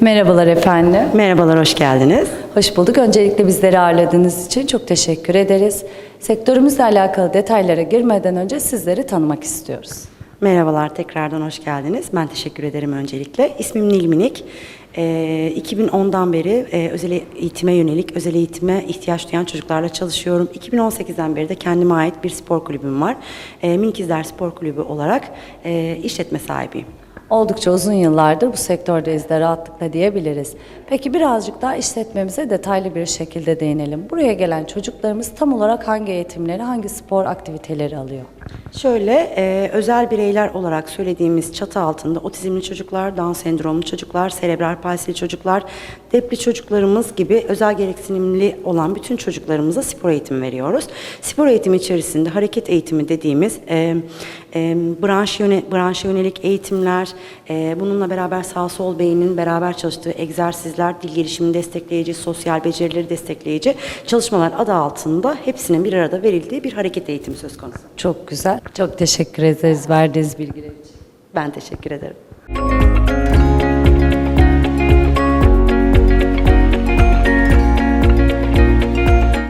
Merhabalar efendim. Merhabalar, hoş geldiniz. Hoş bulduk. Öncelikle bizleri ağırladığınız için çok teşekkür ederiz. Sektörümüzle alakalı detaylara girmeden önce sizleri tanımak istiyoruz. Merhabalar, tekrardan hoş geldiniz. Ben teşekkür ederim öncelikle. İsmim Nil Minik. Ee, 2010'dan beri e, özel eğitime yönelik, özel eğitime ihtiyaç duyan çocuklarla çalışıyorum. 2018'den beri de kendime ait bir spor kulübüm var. E, Minikizler Spor Kulübü olarak e, işletme sahibiyim. Oldukça uzun yıllardır bu sektördeyiz de rahatlıkla diyebiliriz. Peki birazcık daha işletmemize detaylı bir şekilde değinelim. Buraya gelen çocuklarımız tam olarak hangi eğitimleri, hangi spor aktiviteleri alıyor? Şöyle e, özel bireyler olarak söylediğimiz çatı altında otizmli çocuklar, Down sendromlu çocuklar, serebral palsili çocuklar, depli çocuklarımız gibi özel gereksinimli olan bütün çocuklarımıza spor eğitimi veriyoruz. Spor eğitimi içerisinde hareket eğitimi dediğimiz e, e, branş, yöne, branşa yönelik eğitimler, e, bununla beraber sağ sol beynin beraber çalıştığı egzersizler, dil gelişimini destekleyici, sosyal becerileri destekleyici çalışmalar adı altında hepsinin bir arada verildiği bir hareket eğitimi söz konusu. Çok güzel. Çok teşekkür ederiz verdiğiniz bilgiler için. Ben teşekkür ederim.